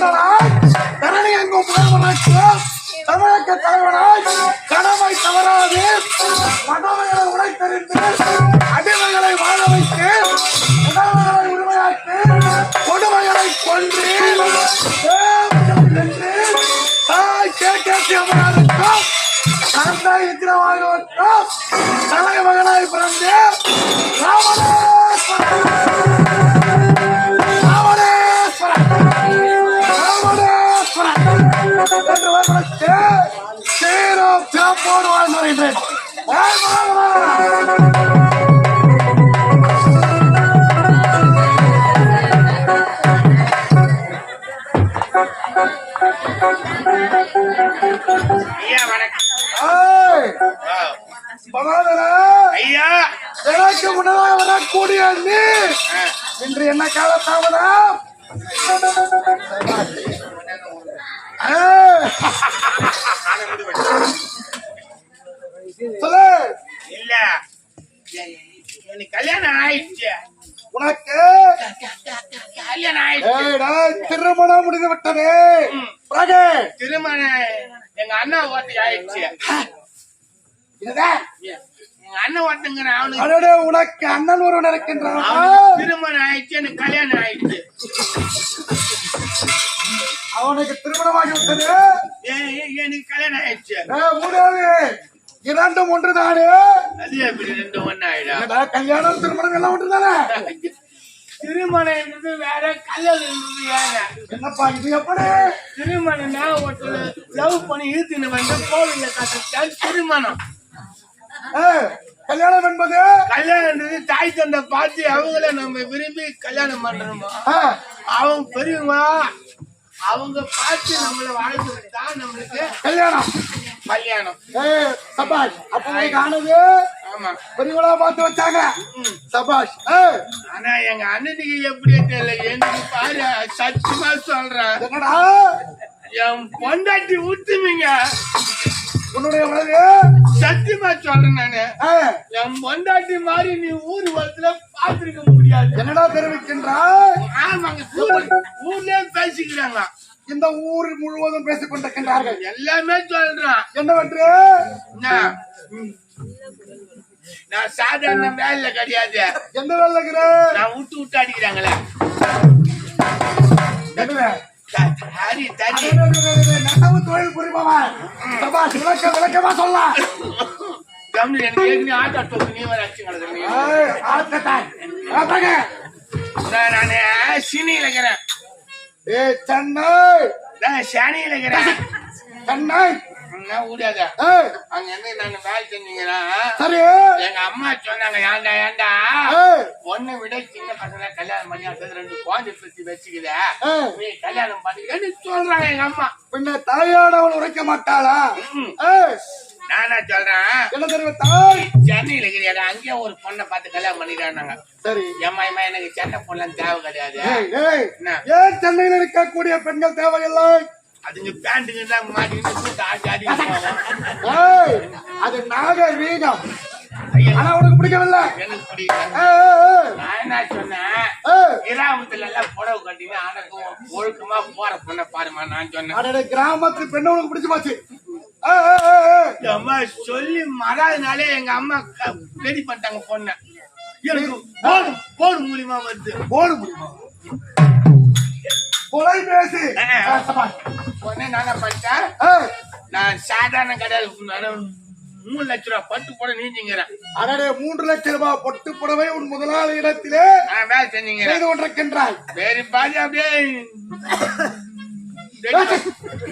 புகழ்வதற்கும் மண்டலாய் தரணி எங்கும் புகழ்வதற்கும் தமிழக தலைவனாய் கடமை தவறாது. மனமைகளை உடைத்தறிந்து அடிமைகளை வாழ வைத்து உணவுகளை உரிமையாக்கி கொடுமைகளை கொன்று தேவர்கள் வென்று தாய் கேட்கி அமராதுக்கும் தந்தை விக்கிரவாயுவற்கும் தலைமகனாய் பிறந்தேன் சீரம் சிறப்போடு திருமணம் ஆயிடுச்சு எனக்கு கல்யாணம் ஆயிடுச்சு. அவனுக்கு திருமணமாகி விட்டது. எனக்கு கல்யாணம் ஆயிடுச்சு. மூணாவது. இரண்டும் ஒன்றுதானே? அது எப்படி ரெண்டு ஒண்ணு ஆயிடும் கல்யாணம் திருமணம் எல்லாம் ஒன்றுதானே? திருமணம் இருந்தது வேற கல்யாணம் இருந்தது வேற. என்னப்பா இது எப்படி? திருமணம்னா ஒருத்தர் லவ் பண்ணி இழுத்துன்னு வந்து கோவில்ல கட்டுத்தான் திருமணம். கல்யாணம் என்பது? கல்யாணம்ன்றது தாய் தந்தை பார்த்து அவங்கள நம்ம விரும்பி கல்யாணம் பண்றோமா? அவங்க பெரியவங்க அவங்க பார்த்து நம்மள வாழ்த்துறது தான் நம்மளுக்கு கல்யாணம். கல்யாணம். சபாஷ் அப்ப ஆனது ஆமா. பெரியவளா பார்த்து வச்சாங்க. சபாஷ் ஆனா எங்க அண்ணனுக்கு எப்படியே தெரியல எனக்கு பாரு சத்தியமா சொல்றேன். என் பொண்டாட்டி ஊத்துவீங்க. உன்னுடைய சத்தியமா சொல்றேன் நானு. என் பொண்டாட்டி மாதிரி நீ ஊர் வளத்துல பாத்துருக்க முடியாது. என்னடா தெரிவிக்கின்றாய் ஆமாங்க ஊர்- ஊர்லயே பேசிக்கிறாங்க. இந்த ஊர் முழுவதும் பேசிக் கொண்டிருக்கின்றார்கள். எல்லாமே சொல்றான். என்னவென்று? நான் சாதாரண வேலையில கிடையாது. எந்த வேலைகிற நான் விட்டு விட்டு அடிக்கிறாங்களே. நட்டவு தொழில் புரிபவன். விளக்க விளக்கமா சொல்ல. கம்னு எனக்கு ஏற்கனவே ஆட்டோ டோக்கு நீ வர அடிச்சு கிடக்குறீங்க ஏய், ஆத்தத்தாய். ஆத்தாங்க. நானு சினியில இருக்கிறேன். ஏய், சென்னை. நான் சனியில இருக்கிறேன். சென்னை. ஊடாத. அங்க இருந்து நான் வேலை செஞ்சீங்கன்னா எங்க அம்மா சொன்னாங்க ஏன்டா ஏன்டா? பொண்ணை விட சின்ன பசங்க கல்யாணம் பண்ணி அடுத்தது ரெண்டு குழந்தை சுத்தி வச்சுக்குத. ஏய், நீ கல்யாணம் பண்ணிக்கன்னு சொல்றாங்க எங்க அம்மா. பின்ன தாயானவள் உரைக்க மாட்டாளா? நானா சொல்றேன். என்ன தெரிவித்தாய் சென்னையில இருக்கிறாங்க அங்கேயே ஒரு பொண்ணை பார்த்து கல்யாணம் பண்ணிக்கிறாங்க சரி. ஏம்மா ஏம்மா எனக்கு சென்னை பொண்ணு தேவை கிடையாது? ஏன் சென்னையில் இருக்கக்கூடிய பெண்கள் தேவையில்லை? அதுங்க பேண்ட்டுங்க எல்லாம் மாட்டிக்கிட்டு அது நாகரீகம். ஆனா உனக்கு பிடிக்கவில்லை. நான் என்ன கிராமத்துல எல்லாம் புடவை கட்டிங்க அடக்கம் ஒழுக்கமா போற பொண்ணை பாருமா நான் சொன்னேன். கிராமத்து பெண்ணு உனக்கு பிடிச்சு போச்சு. ஏய், ஏய், ஏய், ஏய். அம்மா சொல்லி மறாதனாலே எங்க அம்மா ரெடி பண்ணிட்டாங்க பொண்ணை. போன் போன் மூலியமா வருது. போடு முடியுமா கொலை பேசி. பொண்ணை நானா பண்ணிட்டேன்? நான் சாதாரண நானும் மூணு லட்ச ரூபா பட்டு போட நீஞ்சிங்கிறேன் அடடே மூன்று லட்சம் ரூபாய் பொட்டு புடவை உன் முதலாளி இடத்திலே நான் வேலை செஞ்சீங்கிறேன் செய்து கொண்டிருக்கின்றாய். வேறு பாதி அப்படியே.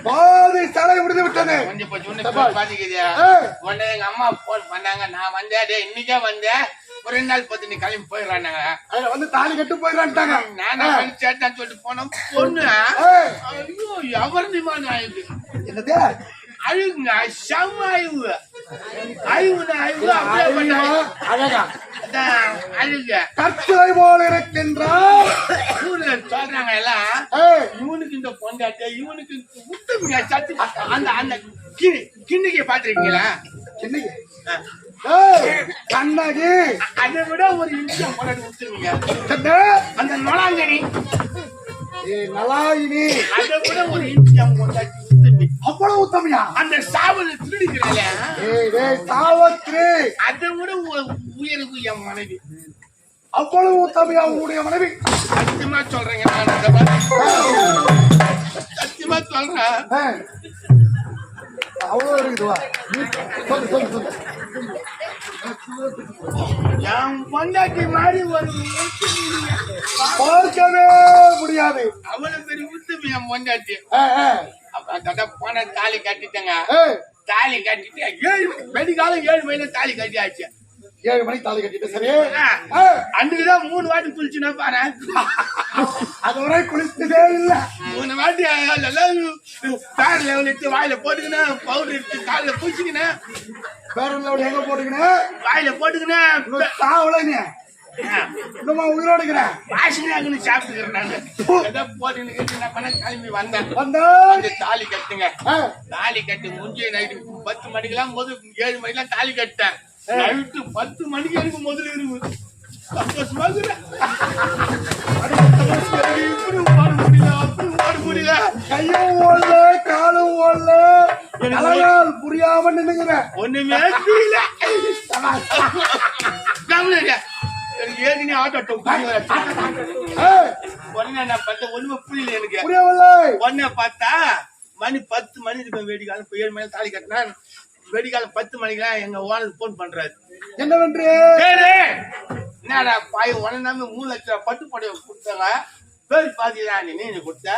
பாதி தலை முடிந்து விட்டது. கொஞ்சம் கொஞ்சம் உடனே எங்க அம்மா போன் பண்ணாங்க. நான் வந்தேன். டேய் இன்னைக்கே வந்தேன். ஒரு ரெண்டு நாள் பத்து நீ கிளம்பி போயிடுறாங்க அதுல வந்து தாலி கட்டு போயிடறான்ட்டாங்க. நான் சேட்டான்னு சொல்லிட்டு போனோம். பொண்ணு? ஐயோ எவர்னிமான ஆயுது? என்னது? அழுகுங்க செம்ம அழிவு கற்சிலை போல சொல்றாங்க எல்லாம் ஏய், இவனுக்கு இந்த பொண்டாட்ட இவனுக்கு முட்டுங்க சத்து அந்த அந்த கிணி கிண்ணிக்கை பாத்திருக்கீங்களா. ஏய், கண்ணகி அதை விட ஒரு இன்ச்சம் பொண்டாட்டி விட்டுருவீங்க சென்று அந்த நொலாங்கனி. ஏய் நலாயினி அதை விட ஒரு பொண்டாட்டி உத்தமி அவ்வளவு உத்தமையா அந்த சாவல டேய் சாவத்ரி அதை விட உயர்வு என் மனைவி. அவ்வளவு உத்தமையா உங்களுடைய மனைவி? சத்தியமா சொல்றேங்க நான் அந்த மாதிரி. சத்தியமா சொல்றேன். அவ்வளவு இருக்குதுவா சொல்லு சொல்லு சொல்லு. என் பொண்டாட்டி மாதிரி ஒரு. பார்க்கவே முடியாது. அவ்வளவு பெரிய உத்தமி என் பொண்டாட்டி. போன தாலி கட்டிட்டேங்க. தாலி கட்டிட்டு ஏழு வெடிகாலம் ஏழு மணில தாலி கட்டியாச்சு. ஏழு மணிக்கு தாலி கட்டிட்டு சரி. அன்னைக்குதான் மூணு வாட்டி குளிச்சுனா பாரு. அதுவரை குளித்ததே இல்ல. மூணு வாட்டி பேர் லெவல் எடுத்து வாயில போட்டுக்கினேன் பவுடர் எடுத்து காலில் பூச்சிக்கினேன் பேரன்ல எங்க போட்டுக்கினே? வாயில போட்டுக்கினேன் சாவல நீ இன்னுமா உயிரோடு இருக்கிறேன் வாசனையாகனு சாப்பிட்டுக்கிறேன் நானு. என்ன பண்ண? கிளம்பி வந்தேன். வந்தா? தாலி கட்டுங்க. தாலி கட்டி முடிஞ்சு நைட்டு பத்து மணிக்கெல்லாம் போது ஏழு மணிக்கெல்லாம் தாலி கட்டேன் நைட்டு பத்து மணிக்கு எனக்கு முதல்ல இருக்கு சந்தோஷமா. இப்படி ஓட முடியல? அப்படி ஓட முடியல. கையும் ஓடல காலும் ஓடல. அழகால் புரியாம நின்னுங்கிறேன் ஒண்ணுமே புரியல. எனக்கு ஏற்கனவே ஆட்டோ உடனே நான் பார்த்தேன் ஒண்ணுமே புரியல எனக்கு. உடனே பார்த்தா மணி பத்து மணி இருக்கும் வெடிகாலம் இப்போ ஏழு மணி தாலி கட்டினா வெடிகாலம் பத்து மணிக்கெல்லாம் எங்க ஓனர் போன் பண்றாரு. என்னவென்று? பேரு என்னடா பாய் உடனே மூணு லட்சம் ரூபாய் பட்டு புடவை கொடுத்தாங்க பேரு பாதி தான் நீ நீ கொடுத்த.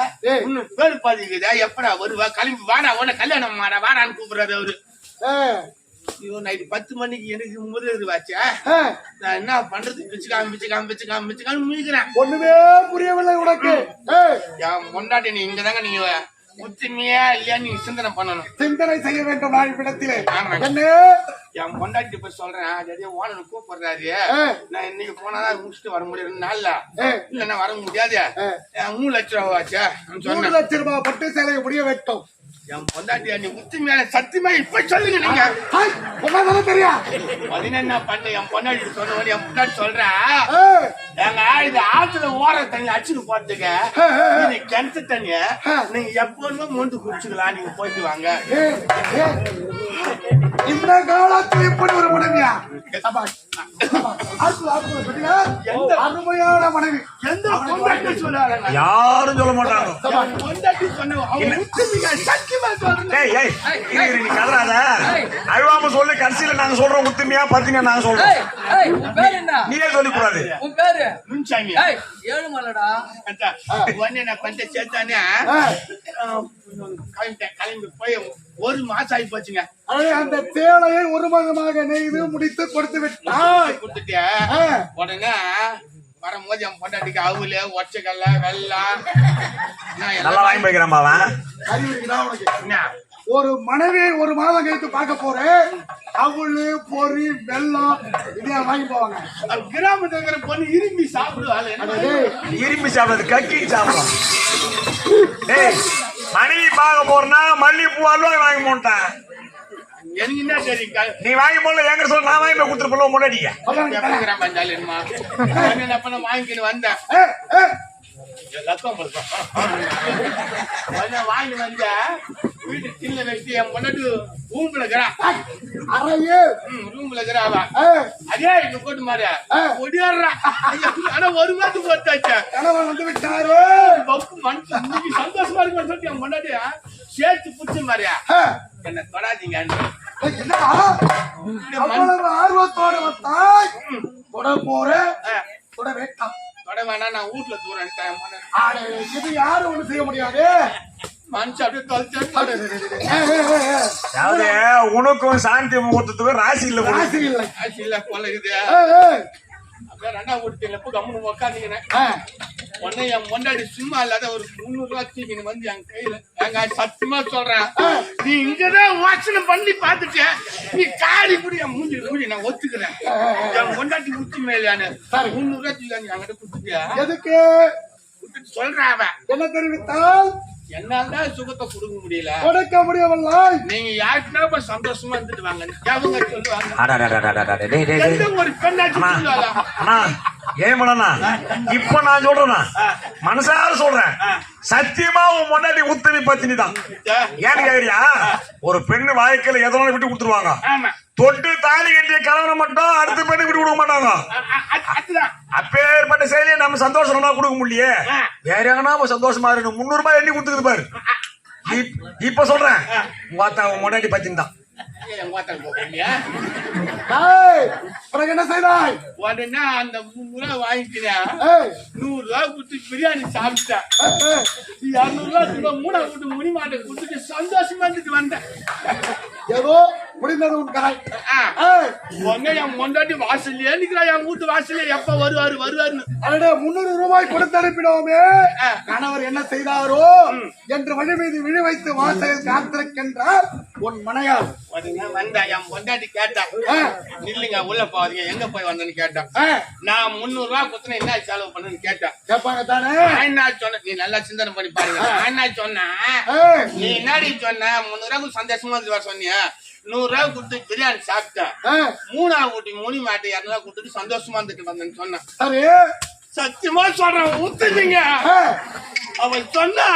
இன்னும் பேரு பாதி இருக்குதா எப்படா வருவா? கிளம்பி வாடா உடனே கல்யாணம் மாடா வாடான்னு கூப்பிடுறாரு அவரு. ஐயோ நைட்டு பத்து மணிக்கு எனக்கு முதல் வாச்சா. நான் என்ன பண்றது? பிச்சு காமி பிச்சு காமி பிச்சு காமி பிச்சு காமி மீக்கிறேன் ஒண்ணுமே புரியவில்லை உனக்கு. என் பொண்டாட்டி நீ இங்கதாங்க நீங்க உத்துமையா இல்லையா? நீங்க சிந்தனை பண்ணணும். சிந்தனை செய்ய வேண்டும் ஆமா. என்ன. என் பொண்டாட்டி போய் சொல்றேன். அதே ஓனர் கூப்பிடுறாரு. நான் இன்னைக்கு போனாதான் முடிச்சுட்டு வர முடியும். நாள்ல. ஏய், இல்லைன்னா வர முடியாது. மூணு லட்சம் ரூபா ஆச்சா மூணு லட்சம் ரூபாய் பட்டு சேலையை முடிய வேண்டும் என் பொண்டாட்டி நீ உத்துமையான சத்தியமா இப்ப சொல்லுங்க நீங்க. உடனே என்ன பண்ண என் பொண்டாட்டி சொன்ன என் பொண்டாட்டி சொல்றேன் ஏங்க இது ஆத்துல ஓர தண்ணி அடிச்சுட்டு போறதுக்கு. இது கிணத்து தண்ணிய நீங்க எப்பவுமே மோந்து குடிச்சுக்கலாம் நீங்க போயிட்டு வாங்க. இந்த காலத்தில் இப்படி ஒரு மனைவியா? அருமையான மனைவி. எந்த யாரும் சொல்ல மாட்டாங்க. நீ கதறாத. அழுவாம சொல்லு கடைசியில நாங்க சொல்றோம் உத்துமையா பத்தினியா நாங்க சொல்றோம். ஏய், ஏய், உன் பேர் என்ன? நீயே சொல்லி கூடாது உன் பேரு? ஏழுமலடா. நான் கொஞ்சம் சேர்த்தானே? ஆ. கிளம்பிட்டேன் கிளம்பி போய் ஒரு மாசம் ஆகி போச்சுங்க அந்த சேலையை ஒரு மகமாக நெய்து முடித்து கொடுத்து விட்டாய். கொடுத்துட்டேன் ஆ. உடனே வரும்போது என் பொண்டாட்டிக்கு அவுல ஒச்சக்கல்ல வெள்ளம் நல்லா வாங்கி போய்க்கிறான் என்ன? ஒரு மனைவியை ஒரு மாதம் கழித்து பார்க்க போறேன். அவளு பொறி வெல்லம் இதையா வாங்கி போவாங்க. கிராமத்துல இருக்கிற பொண்ணு இரும்பி சாப்பிடுவாள். இரும்பி சாப்பிடுறது கக்கி சாப்பிடும் மனைவி பார்க்க போறனா மல்லிகைப்பூ அல்வா வாங்கி போட்டேன் எனக்கு என்ன தெரியும் க- நீ வாங்கி போடல எங்க சொல்ல நான் வாங்கி போய் கொடுத்துட்டு போல பண்ண வாங்கிக்கிட்டு வந்தேன். லக்கம் பழக்கம். வாங்கி வந்தேன் வீட்டு சின்ன வச்சு என் பொண்ணாட்டு ரூம்ல இருக்கிறா ரூம்ல இருக்கிறா அவ ஏய், அதே இங்க போட்டு மாறு ஆ. ஒடியாடுறா ஆனா ஒரு மாதம் போட்டு வச்சேன் கணவன் வந்து விட்டாரு பப்பு மனசு சந்தோஷமா இருக்குன்னு சொல்லிட்டு என் பொண்டாட்டி சேர்த்து புடிச்ச மாதிரியா என்ன தொடாதீங்க ஆர்வத்தோட வந்தாய் தொட போறேன் தொட வேண்டாம் தொட வேணா நான் வீட்டுல தூரம் ஆட, இது யாரும் ஒண்ணு செய்ய முடியாது. உனக்கும் சாந்தி முகூர்த்தத்துக்கும் ராசி இல்ல போல. ராசி இல்லை. ஆச்சு இல்ல ஏய், அப்படியே ரெண்டா வீட்டுல போய் கம்முனு உட்காந்துக்கினேன் ஏய். உடனே என் முன்னாடி சும்மா இல்லாத ஒரு முந்நூறு ரூபாய் தூக்கின்னு வந்து என் கையில. எங்க சத்தியமா சொல்றேன். நீ இங்கதான் வாசனை பண்ணி பாத்துட்ட நீ காடி இப்படி என் மூஞ்சி மூடி நான் ஒத்துக்கிறேன். என் கொண்டாட்டி உச்சி மேலான. முந்நூறு ரூபாய் தூக்கி வந்து என்கிட்ட கொடுத்துட்டியா? எதுக்கு? சொல்றேன் அவன் என்ன தெரிவித்தால்? என்னால தான் சுகத்தை கொடுக்க முடியல கொடுக்க முடியவில்லை நீங்க யாருக்குன்னா இப்ப சந்தோஷமா இருந்துட்டு வாங்க அவங்க சொல்லுவாங்க அடடடடடடட, டேய், டேய், டேய். எந்த ஒரு பெண்ணாச்சு இப்ப நான் சொல்றேனா மனசார சொல்றேன் சத்தியமா உன் முன்னாடி உத்தமி பத்தினி தான் ஏன்னு கேக்குறியா ஒரு பெண்ணு வாழ்க்கையில எதனால விட்டு கொடுத்துருவாங்க தொட்டு தாலி கட்டிய கணவனை மட்டும் அடுத்த பெண்ணு விட்டு கொடுக்க மாட்டாங்க அப்பேற்பட்ட செயலியை நம்ம சந்தோஷமா கொடுக்க முடியலையே. ஆ. வேற எங்கன்னா நம்ம சந்தோஷமா இருக்கணும். முன்னூறு ரூபாய் எண்ணி கொடுத்துக்குது பாரு. இப்- இப்ப சொல்றேன். உன் முன்னாடி பத்தினி தான். என் வாத்தாங்க போகலையா ஏய், பிறகு என்ன செய்தாய்? உடனே அந்த ரூபா வாங்கிக்கிறேன் நூறு ரூபா கொடுத்து பிரியாணி சாப்பிட்டேன் இருநூறு ரூபா கிலோ மூணை விட்டு முனி மாட்டை கொடுத்துட்டு சந்தோஷமா இருந்துட்டு வந்தேன். ஏதோ முடிந்தது உன் கதை என் மொண்டாட்டி வாசல்லையே நிக்கிறா என் வீட்டு வாசல்ல எப்ப வருவாரு வருவாருன்னு. அவனிடம் முன்னூறு ரூபாய் கொடுத்து அனுப்பினோமே. கணவர் என்ன செய்தாரோ என்று வழி மீது விழி வைத்து வாசலில் காத்திருக்கின்றார் உன் உடனே வந்தா என் பொண்டாட்டி கேட்டா ஆ. நில்லுங்க உள்ள போவாதீங்க எங்க போய் வந்தேன்னு கேட்டான் நான் முந்நூறு ரூபா கொடுத்தேன் என்ன செலவு பண்ணுன்னு கேட்டேன் கேட்பாங்க தானே. என்ன சொன்னேன் நீ நல்லா சிந்தனை பண்ணி பாருங்க. என்ன சொன்னேன்? ஏய், நீ என்னடி சொன்ன? முந்நூறு ரூபா சந்தோஷமா வர சொன்னியா. நூறு ரூபா கொடுத்து பிரியாணி சாப்பிட்டேன் மூணாவது ஊட்டி முனி மாட்டை இரநூறுவா கொடுத்துட்டு சந்தோஷமா இருந்துட்டு வந்தேன்னு சொன்னேன் சத்தியமா சொல்றேன் ஊத்துறீங்க. அவன் சொன்னா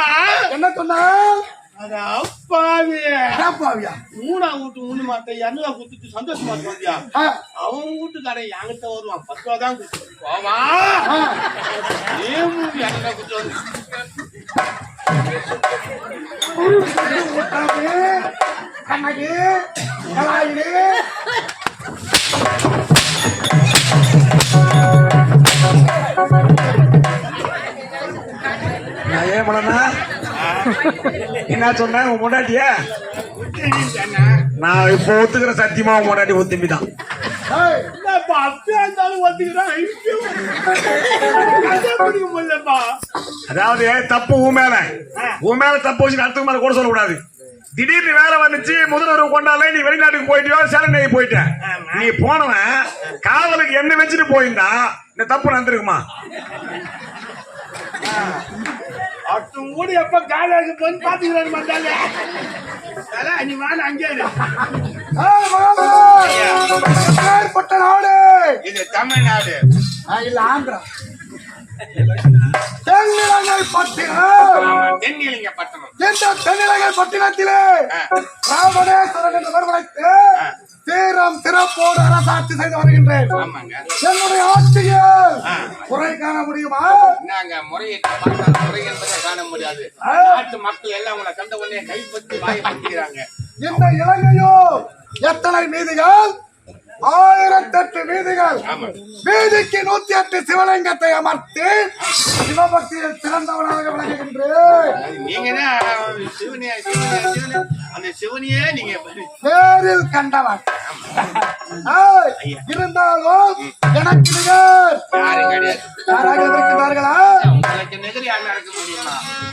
என்ன சொன்னா? அட அப்பாவி. கேப்பாவியா மூணா வீட்டு முனி மாட்டை இரநூறுவா கொடுத்துட்டு சந்தோஷமா இருக்கு வந்தியா ஆ, அவன் வீட்டுக்காரன் என்கிட்ட வருவான் பத்து ரூபா தான் கொடுத்துட்டு போவான் மூணு இரநூறுவா கொடுத்து வந்து கண்ணகி நான் ஏன் பண்ணனா என்ன சொன்னேன் உன் முன்னாடிய சொன்னா நான் இப்போ ஒத்துக்கிற சத்தியமா உன் முன்னாடி ஒத்துமி தான் அதாவது தப்பு உன் மேல. உன் மேல தப்பு வச்சு அடுத்த மேல கூட சொல்லக்கூடாது. திடீர்னு வேலை வந்துச்சு முதல்வர் கொண்டாலே நீ வெளிநாட்டுக்கு போயிட்டியோ சேலம் நெய் போயிட்ட நீ போனவன் காவலுக்கு என்ன வச்சுட்டு போயிருந்தா இந்த தப்பு நடந்திருக்குமா அட்டும் கூட எப்ப காலேஜ் போய் பாத்துக்கிறாரு தல, நீ அங்கே எப்பேற்பட்ட நாடு இது தமிழ்நாடு இல்ல ஆந்திரா பட்டினத்திலே. ராமணேஸ்வரன் என்று வரவழைத்து தீரம் சிறப்போடு அரசாட்சி செய்து வருகின்றேன். என்னுடைய ஆட்சியில் ஆ. குறை காண முடியுமா? நாங்க பார்த்தா முறை என்பதை காண முடியாது. நாட்டு மக்கள் எல்லாம் உங்களை கண்ட உடனே கைப்பற்றி வாயை பற்றிக்கிறாங்க இந்த இலங்கையோ? எத்தனை வீதிகள் ஆயிரத்தெட்டு வீதிகள். வீதிக்கு நூத்தி எட்டு சிவலிங்கத்தை அமர்த்தி சிவபக்தியில் சிறந்தவனாக விளங்குகின்றேன். நேரில் கண்டவன் இருந்தாலும் எனக்கு நிகர். யாராக இருக்கின்றார்களா?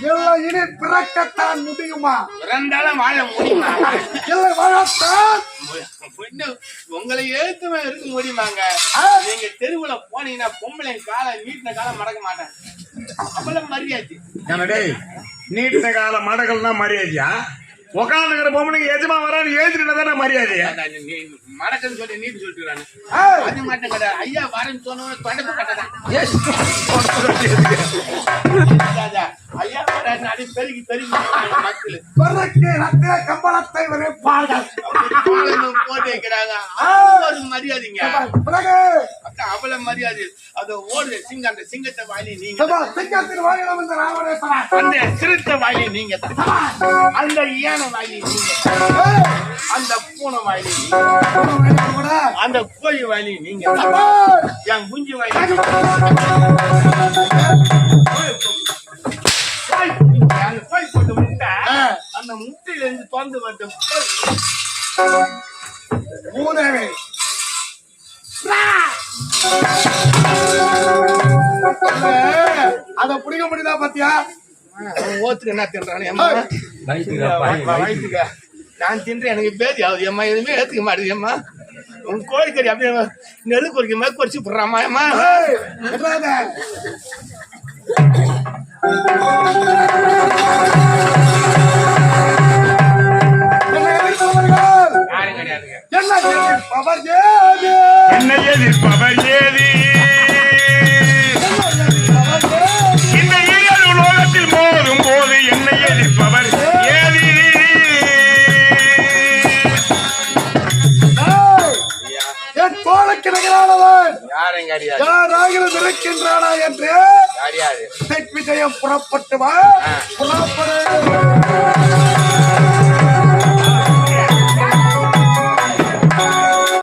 இல்லை இனி பிறக்கத்தான் முடியுமா? பிறந்தாலும் வாழ முடியுமா? இல்லை வாழத்தான் உங்களை எழுத்துமே இருக்க முடியுமாங்க. நீங்க தெருவுல போனீங்கன்னா பொம்பளை காலை நீட்டின காலை மடக்க மாட்டேன். அவ்வளவு மரியாதை. என்னடே நீட்டின கால மடகள்னா மரியாதையா? உக்காந்துக்கிற பொம்பளைங்க எஜமா வரான்னு எழுதிட்டு தானே மரியாதையா? மடக்குன்னு சொல்லி நீட்டு சொல்லிட்டுறாங்க அது மட்டும் கிடையாது. ஐயா வரேன்னு சொன்ன தொடப்பு கட்டதான். ஐயா பெருகி பெருகி மக்கள். கம்பளத்தை விரைப்பார்கள் பாலனும் போட்டு வைக்கிறாங்க ஒரு மரியாதைங்க. அக்கா அவ்வளவு மரியாதை. அது ஓடுற சிங்கம் அந்த சிங்கத்தை வாயிலே நீங்க சிங்கத்தின் வாயிலம் இந்த ராமணேஸ்வரன் அந்த சிறுத்தை வாயிலே நீங்க. அந்த யானை வாயிலே நீங்க அந்த பூனை வாயிலே. அந்த கோழி வாயிலே நீங்க என் குஞ்சு வாயிலே அந்த முட்டையில இருந்து திறந்து வந்து ஏய், அதை பிடிக்க முடியுதா பாத்தியா? ஓத்துக்கு என்ன தின்றானே நான் தின்றேன். எனக்கு பேதி ஆகுது. அம்மா எதுவுமே ஏத்துக்க மாட்டேங்குது. அம்மா உன் கோழிக்கறி அப்படியே நெல்லு குறிக்க மாதிரி குறிச்சு போடுறாமா அம்மா ஏய், விட்றாத. என்ன எதிர்ப்பவர் ஏது இந்த இயல் உலோகத்தில் போதும் போது என்னை எதிர்ப்பவர் ஏது தோழக்கிழகிறானவன் யாராகிலும் இருக்கின்றானா என்று விஜயம் புறப்பட்டுவான் புறப்பட.